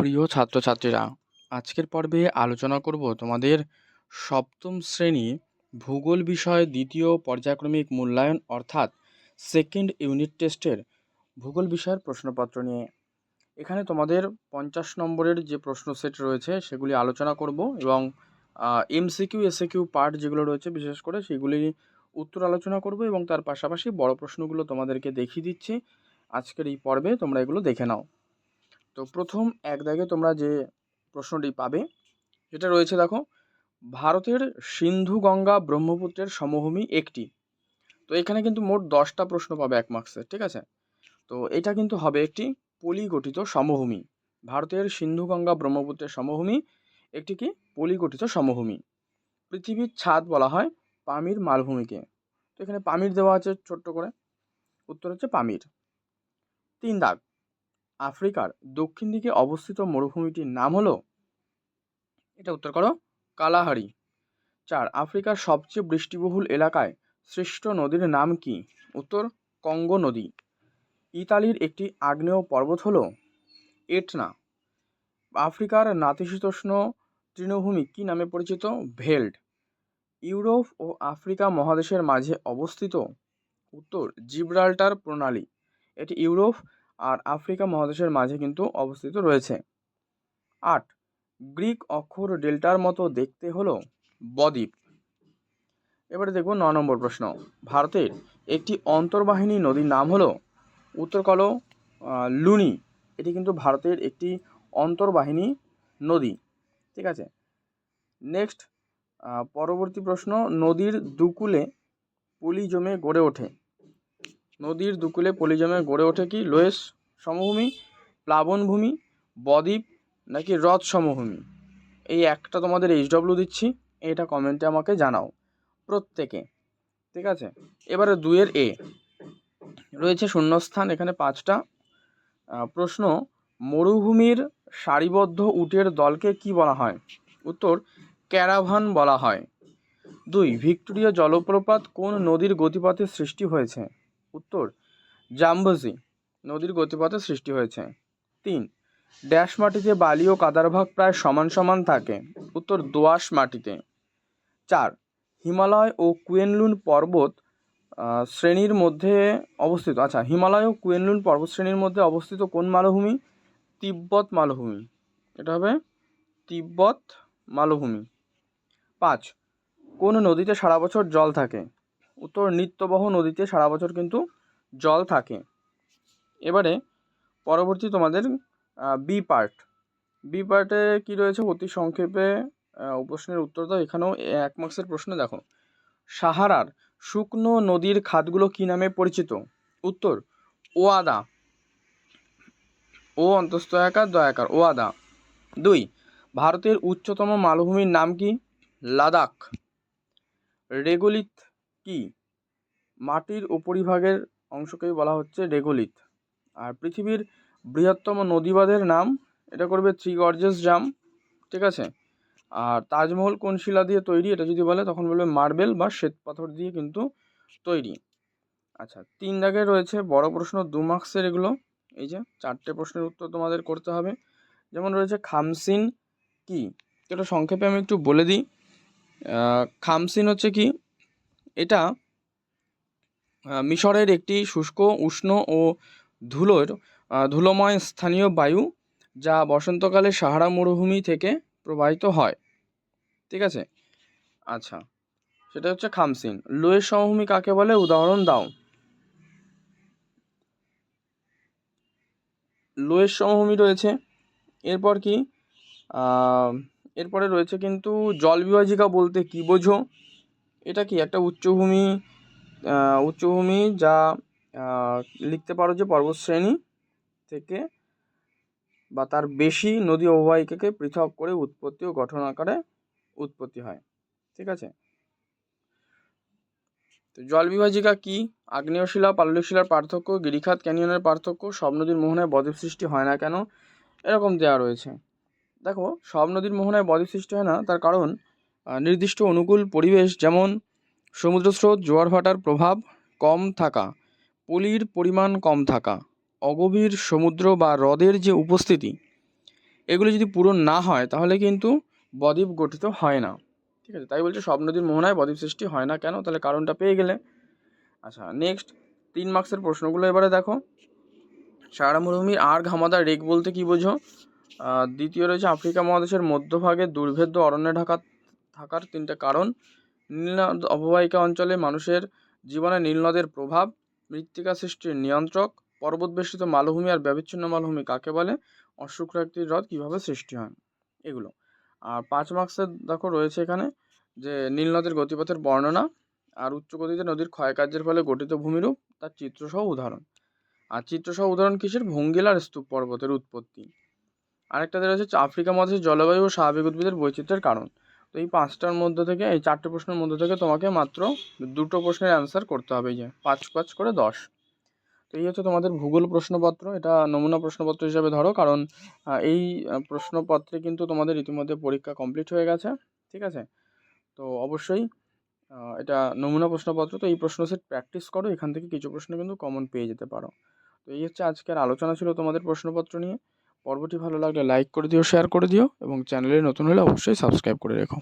প্রিয় ছাত্রছাত্রীরা, আজকের পর্বে আলোচনা করব তোমাদের সপ্তম শ্রেণি ভূগোল বিষয় দ্বিতীয় পর্যায়ক্রমিক মূল্যায়ন অর্থাৎ সেকেন্ড ইউনিট টেস্টের ভূগোল বিষয়ের প্রশ্নপত্র নিয়ে। এখানে তোমাদের পঞ্চাশ নম্বরের যে প্রশ্ন সেট রয়েছে সেগুলি আলোচনা করব এবং এমসিকিউ, এসএকিউ পার্ট যেগুলো রয়েছে বিশেষ করে সেগুলি উত্তর আলোচনা করব এবং তার পাশাপাশি বড় প্রশ্নগুলো তোমাদেরকে দেখিয়ে দিচ্ছি। আজকের এই পর্বে তোমরা এগুলো দেখে নাও। তো প্রথম এক দাগে তোমরা যে প্রশ্নটি পাবে যেটা রয়েছে দেখো, ভারতের সিন্ধু গঙ্গা ব্রহ্মপুত্রের সমভূমি একটি? তো এখানে কিন্তু মোট দশটা প্রশ্ন পাবে এক মার্কসের ঠিক আছে? তো এটা কিন্তু হবে একটি পলিগঠিত সমভূমি। ভারতের সিন্ধু গঙ্গা ব্রহ্মপুত্রের সমভূমি, একটি কি? পলিগঠিত সমভূমি। পৃথিবীর ছাদ বলা হয় পামির মালভূমিকে। তো এখানে পামির দেওয়া আছে ছোট্ট করে। উত্তর হচ্ছে পামির। তিন দাগ। আফ্রিকার দক্ষিণ দিকে অবস্থিত মরুভূমিটির নাম হলো এটা উত্তর করো, কালাহারি। চার, আফ্রিকার সবচেয়ে বৃষ্টিবহুল এলাকায় সৃষ্ট নদীর নাম কি? উত্তর, কঙ্গো নদী। ইতালির একটি আগ্নেয় পর্বত হলো এটনা। আফ্রিকার নাতিশীতোষ্ণ তৃণভূমি কি নামে পরিচিত? ভেল্ড। ইউরোপ ও আফ্রিকা মহাদেশের মাঝে অবস্থিত। উত্তর, জিব্রাল্টার প্রণালী। এটি ইউরোপ আর আফ্রিকা মহাদেশের মাঝে কিন্তু অবস্থিত রয়েছে। আট, গ্রিক অক্ষর ডেল্টার মতো দেখতে হলো বদ্বীপ। এবারে দেখব ন নম্বর প্রশ্ন। ভারতের একটি অন্তর্বাহিনী নদীর নাম হলো উত্তর কল লুনি। এটি কিন্তু ভারতের একটি অন্তর্বাহিনী নদী। ঠিক আছে? নেক্সট পরবর্তী প্রশ্ন। নদীর দুকুলে পলি জমে গড়ে ওঠে। নদীর দুকুলে পলি জমে গড়ে ওঠে কি লোয়েস সমভূমি প্লাবনভূমি বদ্বীপ নাকি হ্রদ সমভূমি? এই একটা তোমাদের এইচডব্লিউ দিচ্ছি, এটা কমেন্টে আমাকে জানাও, প্রত্যেকে, ঠিক আছে? এবারে দুয়ের এ রয়েছে শূন্যস্থান, এখানে পাঁচটা প্রশ্ন, মরুভূমির সারিবদ্ধ উটের দলকে কি বলা হয়? উত্তর, ক্যারাভান বলা হয়। দুই, ভিক্টোরিয়া জলপ্রপাত কোন নদীর গতিপথে সৃষ্টি হয়েছে? উত্তর, জাম্বজি, নদীর গতিপথে সৃষ্টি হয়েছে। তিন, ড্যাশ মাটিতে বালি ও কাদার ভাগ প্রায় সমান সমান থাকে। উত্তর দোআঁশ মাটিতে। চার, হিমালয় ও কুয়েনলুন পর্বত শ্রেণির মধ্যে অবস্থিত। আচ্ছা হিমালয় ও কুয়েনলুন পর্বত শ্রেণির মধ্যে অবস্থিত কোন মালভূমি? তিব্বত মালভূমি। এটা হবে তিব্বত মালভূমি। পাঁচ, কোন নদীতে সারা বছর জল থাকে? উত্তর নিত্যবহ নদীতে সারা বছর কিন্তু জল থাকে। এবারে পরবর্তী তোমাদের বি পার্ট বি পার্টে কী রয়েছে? অতি সংক্ষেপে প্রশ্নের উত্তর দাও। এখানেও এক মার্ক্সের প্রশ্ন দেখো। সাহারার শুকনো নদীর খাতগুলো কী নামে পরিচিত? উত্তর, ওয়াদা। ও অন্তস্থ একার দয়াকার। ওয়াদা। দুই, ভারতের উচ্চতম মালভূমির নাম কি? লাদাখ। রেগোলিথ কি? মাটির উপরিভাগের অংশকেই বলা হচ্ছে রেগোলিথ। আর পৃথিবীর বৃহত্তম নদীবাঁধের নাম, এটা করবে থ্রি গর্জেস জাম, ঠিক আছে? আর তাজমহল কোন শিলা দিয়ে তৈরি, এটা যদি বলে, তখন বলবে মার্বেল বা শ্বেত পাথর দিয়ে কিন্তু তৈরি। আচ্ছা তিন দাগে রয়েছে বড় প্রশ্ন দু মার্কসের এগুলো। এই যে, চারটে প্রশ্নের উত্তর তোমাদের করতে হবে। যেমন রয়েছে খামসিন কি? এটা সংক্ষেপে আমি একটু বলে দিই। খামসিন হচ্ছে কি? এটা মিশরের একটি শুষ্ক, উষ্ণ ও ধুলোর ধুলোময় স্থানীয় বায়ু যা বসন্তকালে সাহারা মরুভূমি থেকে প্রবাহিত হয়। ঠিক আছে? আচ্ছা। সেটা হচ্ছে খামসিন লোয়ের সমভূমি কাকে বলে? উদাহরণ দাও। লোয়ের সমভূমি রয়েছে। এরপর কি? এরপরে রয়েছে কিন্তু জল বিভাজিকা বলতে কি বোঝো? এটা কি একটা উচ্চভূমি উচ্চভূমি যা লিখতে পারো যে পর্বতশ্রেণী থেকে বা তার বেশি নদী অববাহিকাকে পৃথক করে উৎপত্তি ও গঠন আকারে উৎপত্তি হয়। ঠিক আছে? তো জল বিভাজিকা কি? আগ্নেয় শিলা পাললিক শিলার পার্থক্য, গিরিখাত ক্যানিয়নের পার্থক্য, সব নদীর মোহনায় বদ্বীপ সৃষ্টি হয় না কেন? এরকম দেওয়া রয়েছে। দেখো, সব নদীর মোহনায় বদ্বীপ সৃষ্টি হয় না, তার কারণ নির্দিষ্ট অনুকূল পরিবেশ যেমন সমুদ্র স্রোত জোয়ার ভাটার প্রভাব কম থাকা, পলির পরিমাণ কম থাকা, অগভীর সমুদ্র বা হ্রদের যে উপস্থিতি, এগুলি যদি পূরণ না হয় তাহলে কিন্তু বদ্বীপ গঠিত হয় না। ঠিক আছে, তাই বলছে সব নদীর মোহনায় বদ্বীপ সৃষ্টি হয় না কেন? তাহলে কারণটা পেয়ে গেলে। আচ্ছা নেক্সট তিন মার্কসের প্রশ্নগুলো এবারে দেখো। সারা মরুভূমির আর ঘামাদার রেক বলতে কী বোঝো? দ্বিতীয় রয়েছে আফ্রিকা মহাদেশের মধ্যভাগে দুর্ভেদ্য অরণ্যে ঢাকা থাকার তিনটে কারণ। নীলনদ অববাহিকা অঞ্চলে মানুষের জীবনে নীলনদের প্রভাব, মৃত্তিকা সৃষ্টির নিয়ন্ত্রক, পর্বতবেষ্টিত মালভূমি আর ব্যবিচ্ছিন্ন মালভূমি কাকে বলে? অশুক্রাকৃতির হ্রদ কীভাবে সৃষ্টি হয়? এগুলো। আর পাঁচ মার্কসের দেখো রয়েছে এখানে যে নীলনদের গতিপথের বর্ণনা আর উচ্চ গতিতে নদীর ক্ষয়কার্যের ফলে গঠিত ভূমিরূপ, তার চিত্রসহ উদাহরণ। আর চিত্রসহ উদাহরণ কিসের? ভঙ্গিলার স্তূপ পর্বতের উৎপত্তি। আরেকটাতে রয়েছে আফ্রিকা মহাদেশের জলবায়ু ও স্বাভাবিক উদ্ভিদের বৈচিত্র্যের কারণ। তো এই পাঁচটার মধ্যে থেকে, এই চারটে প্রশ্নের মধ্যে থেকে তোমাকে মাত্র দুটো প্রশ্নের অ্যান্সার করতে হবে যে পাঁচ পাঁচ করে দশ। তো এই হচ্ছে তোমাদের ভূগোল প্রশ্নপত্র, এটা নমুনা প্রশ্নপত্র হিসাবে ধরো, কারণ এই প্রশ্নপত্রে কিন্তু তোমাদের ইতিমধ্যে পরীক্ষা কমপ্লিট হয়ে গেছে, ঠিক আছে? তো অবশ্যই এটা নমুনা প্রশ্নপত্র, তো এই প্রশ্ন সেট প্র্যাকটিস করো, এখান থেকে কিছু প্রশ্ন কিন্তু কমন পেয়ে যেতে পারো। তো এই হচ্ছে আজকের আলোচনা ছিল তোমাদের প্রশ্নপত্র নিয়ে। পর্বটি ভালো লাগলে লাইক করে দিও শেয়ার করে দিও এবং চ্যানেলে নতুন হলে অবশ্যই সাবস্ক্রাইব করে রেখো।